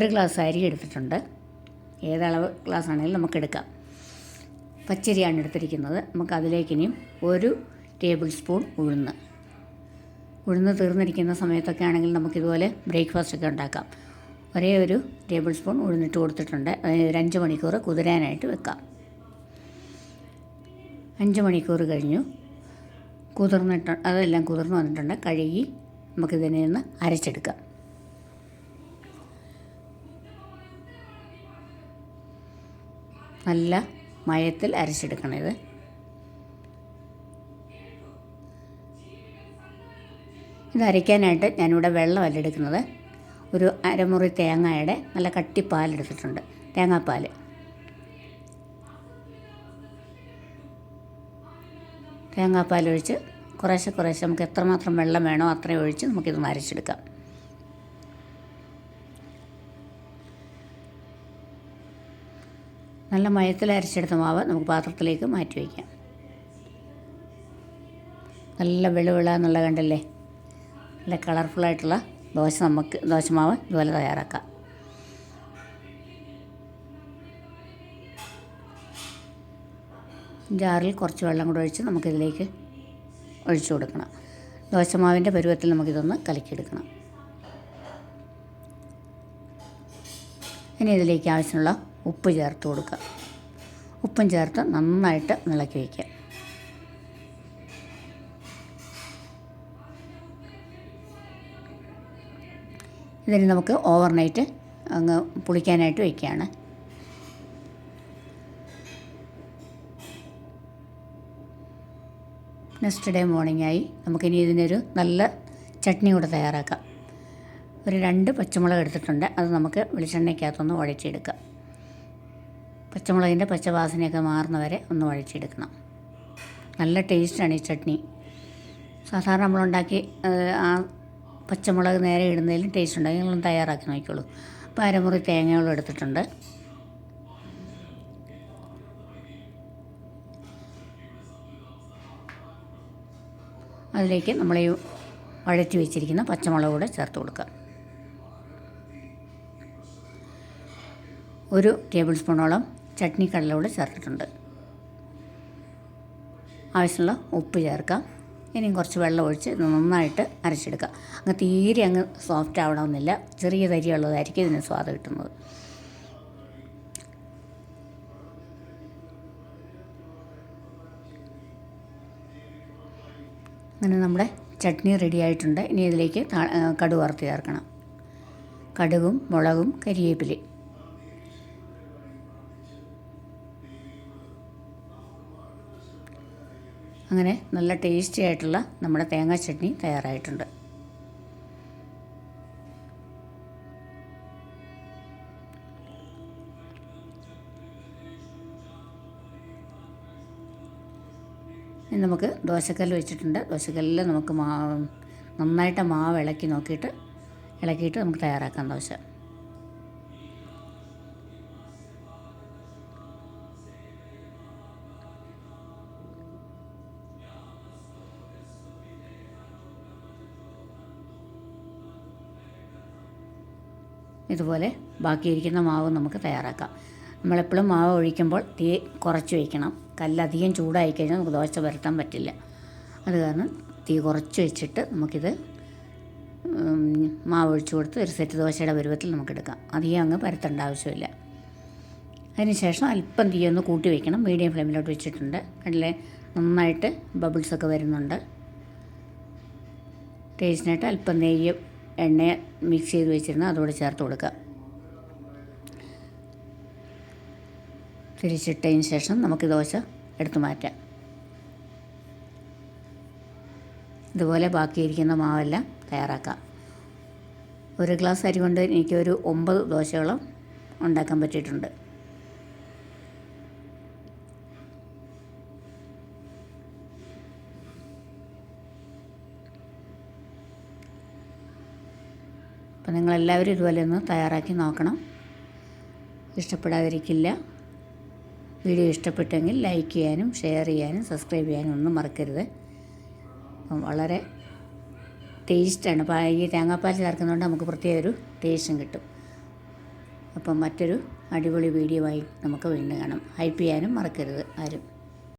ഒരു ഗ്ലാസ് അരി എടുത്തിട്ടുണ്ട്. ഏതളവ് ഗ്ലാസ് ആണെങ്കിലും നമുക്ക് എടുക്കാം. പച്ചരിയാണ് എടുത്തിരിക്കുന്നത്. നമുക്ക് അതിലേക്ക് ഇനിയും ഒരു ടേബിൾ സ്പൂൺ ഉഴുന്ന്. ഉഴുന്ന് തീർന്നിരിക്കുന്ന സമയത്തൊക്കെ ആണെങ്കിൽ നമുക്കിതുപോലെ ബ്രേക്ക്ഫാസ്റ്റ് ഒക്കെ ഉണ്ടാക്കാം. ഒരേ ഒരു ടേബിൾ സ്പൂൺ ഉഴുന്നിട്ട് കൊടുത്തിട്ടുണ്ട്. ഒരു അഞ്ച് മണിക്കൂർ കുതിരാനായിട്ട് വെക്കാം. അഞ്ച് മണിക്കൂർ കഴിഞ്ഞു. കുതിർന്നിട്ട് അതെല്ലാം കുതിർന്ന് വന്നിട്ടുണ്ട്. കഴുകി നമുക്കിതിനെ ഒന്ന് അരച്ചെടുക്കാം. നല്ല മയത്തിൽ അരച്ചെടുക്കണത്. ഇത് അരയ്ക്കാനായിട്ട് ഞാനിവിടെ വെള്ളമല്ല എടുക്കുന്നത്. ഒരു അരമുറി തേങ്ങയുടെ നല്ല കട്ടി പാലെടുത്തിട്ടുണ്ട് തേങ്ങാപ്പാൽ. തേങ്ങാപ്പാൽ ഒഴിച്ച് കുറേശ്ശെ കുറേശ്ശെ നമുക്ക് എത്രമാത്രം വെള്ളം വേണോ അത്രയും ഒഴിച്ച് നമുക്കിത് അരച്ചെടുക്കാം. നല്ല മയത്തിൽ അരച്ചെടുത്ത മാവ് നമുക്ക് പാത്രത്തിലേക്ക് മാറ്റി വയ്ക്കാം. നല്ല വെളുവിള എന്നുള്ള കണ്ടല്ലേ? നല്ല കളർഫുള്ളായിട്ടുള്ള ദോശ നമുക്ക് ദോശമാവ് ഇതുപോലെ തയ്യാറാക്കാം. ജാറിൽ കുറച്ച് വെള്ളം കൂടെ ഒഴിച്ച് നമുക്കിതിലേക്ക് ഒഴിച്ചു കൊടുക്കണം. ദോശമാവിന്റെ പരുവത്തിൽ നമുക്കിതൊന്ന് കലക്കിയെടുക്കണം. ഇനി ഇതിലേക്ക് ആവശ്യമുള്ള ഉപ്പ് ചേർത്ത് കൊടുക്കുക. ഉപ്പും ചേർത്ത് നന്നായിട്ട് ഇളക്കി വയ്ക്കുക. ഇതിന് നമുക്ക് ഓവർനൈറ്റ് അങ്ങ് പുളിക്കാനായിട്ട് വയ്ക്കുകയാണ്. നെക്സ്റ്റ് ഡേ മോർണിംഗ് ആയി നമുക്കിനി ഇതിനൊരു നല്ല ചട്നി കൂടെ തയ്യാറാക്കാം. ഒരു രണ്ട് പച്ചമുളക് എടുത്തിട്ടുണ്ട്. അത് നമുക്ക് വെളിച്ചെണ്ണയ്ക്കകത്തൊന്ന് വഴച്ചെടുക്കാം പച്ചമുളകിന്റെ പച്ചവാസനയൊക്കെ മാറുന്നവരെ ഒന്ന് വഴിച്ചെടുക്കണം നല്ല ടേസ്റ്റാണ് ഈ ചട്നി. സാധാരണ നമ്മളുണ്ടാക്കി ആ പച്ചമുളക് നേരെ ഇടുന്നതിലും ടേസ്റ്റ് ഉണ്ടാകും നിങ്ങളൊന്ന് തയ്യാറാക്കി നോക്കിക്കോളൂ. അപ്പോൾ അരമുറി തേങ്ങകളും എടുത്തിട്ടുണ്ട്. അതിലേക്ക് നമ്മൾ ഈ വഴറ്റി വെച്ചിരിക്കുന്ന പച്ചമുളക് കൂടെ ചേർത്ത് കൊടുക്കുക. ഒരു ടേബിൾ സ്പൂണോളം ചട്നി കടല കൂടെ ചേർത്തിട്ടുണ്ട്. ആവശ്യമുള്ള ഉപ്പ് ചേർക്കാം ഇനിയും കുറച്ച് വെള്ളം ഒഴിച്ച് നന്നായിട്ട് അരച്ചെടുക്കുക. അങ്ങ് തീരെ അങ്ങ് സോഫ്റ്റ് ആവണമെന്നില്ല. ചെറിയ തരിയുള്ളതായിരിക്കും ഇതിന് സ്വാദ് കിട്ടുന്നത്. അങ്ങനെ നമ്മുടെ ചട്നി റെഡി ആയിട്ടുണ്ട്. ഇനി ഇതിലേക്ക് കടുക് ചേർക്കണം. കടുകും മുളകും കരിവേപ്പിലയും അങ്ങനെ നല്ല ടേസ്റ്റി ആയിട്ടുള്ള നമ്മുടെ തേങ്ങാ ചട്നി തയ്യാറായിട്ടുണ്ട്. നമുക്ക് ദോശക്കല്ല് വെച്ചിട്ടുണ്ട്. ദോശക്കല്ലിൽ നമുക്ക് മാ നന്നായിട്ട് മാവ് ഇളക്കി നോക്കിയിട്ട് ഇളക്കിയിട്ട് നമുക്ക് തയ്യാറാക്കാം ദോശ. ഇതുപോലെ ബാക്കിയിരിക്കുന്ന മാവ് നമുക്ക് തയ്യാറാക്കാം. നമ്മളെപ്പോഴും മാവ് ഒഴിക്കുമ്പോൾ തീ കുറച്ച് വയ്ക്കണം കല്ലധികം ചൂടായി കഴിഞ്ഞാൽ നമുക്ക് ദോശ പരത്താൻ പറ്റില്ല. അത് കാരണം തീ കുറച്ച് വെച്ചിട്ട് നമുക്കിത് മാവ് ഒഴിച്ചു കൊടുത്ത് ഒരു സെറ്റ് ദോശയുടെ പരുവത്തിൽ നമുക്ക് എടുക്കാം അധികം അങ്ങ് പരത്തേണ്ട ആവശ്യമില്ല. അതിനുശേഷം അല്പം തീ ഒന്ന് കൂട്ടി വയ്ക്കണം മീഡിയം ഫ്ലെയിമിലോട്ട് വെച്ചിട്ടുണ്ട്. കണ്ടില്ലേ? നന്നായിട്ട് ബബിൾസൊക്കെ വരുന്നുണ്ട്. ടേസ്റ്റിനായിട്ട് അല്പം നെയ്യ് എണ്ണ മിക്സ് ചെയ്ത് വെച്ചിരുന്ന അതോടെ ചേർത്ത് കൊടുക്കുക തിരിച്ചിട്ടതിന് ശേഷം നമുക്ക് ദോശ എടുത്തു മാറ്റാം. ഇതുപോലെ ബാക്കിയിരിക്കുന്ന മാവെല്ലാം തയ്യാറാക്കാം. ഒരു ഗ്ലാസ് അരി കൊണ്ട് എനിക്കൊരു ഒമ്പത് ദോശകളും ഉണ്ടാക്കാൻ പറ്റിയിട്ടുണ്ട്. അപ്പം നിങ്ങളെല്ലാവരും ഇതുപോലെ ഒന്ന് തയ്യാറാക്കി നോക്കണം. ഇഷ്ടപ്പെടാതിരിക്കില്ല. വീഡിയോ ഇഷ്ടപ്പെട്ടെങ്കിൽ ലൈക്ക് ചെയ്യാനും ഷെയർ ചെയ്യാനും സബ്സ്ക്രൈബ് ചെയ്യാനും ഒന്നും മറക്കരുത്. വളരെ ടേസ്റ്റാണ്. അപ്പോൾ ഈ തേങ്ങാപ്പാൽ ചേർക്കുന്നതുകൊണ്ട് നമുക്ക് പ്രത്യേക ഒരു ടേസ്റ്റും കിട്ടും. അപ്പം മറ്റൊരു അടിപൊളി വീഡിയോ ആയി നമുക്ക് വീണ്ടും കാണാം. ഹൈപ്പ് ചെയ്യാനും മറക്കരുത് ആരും.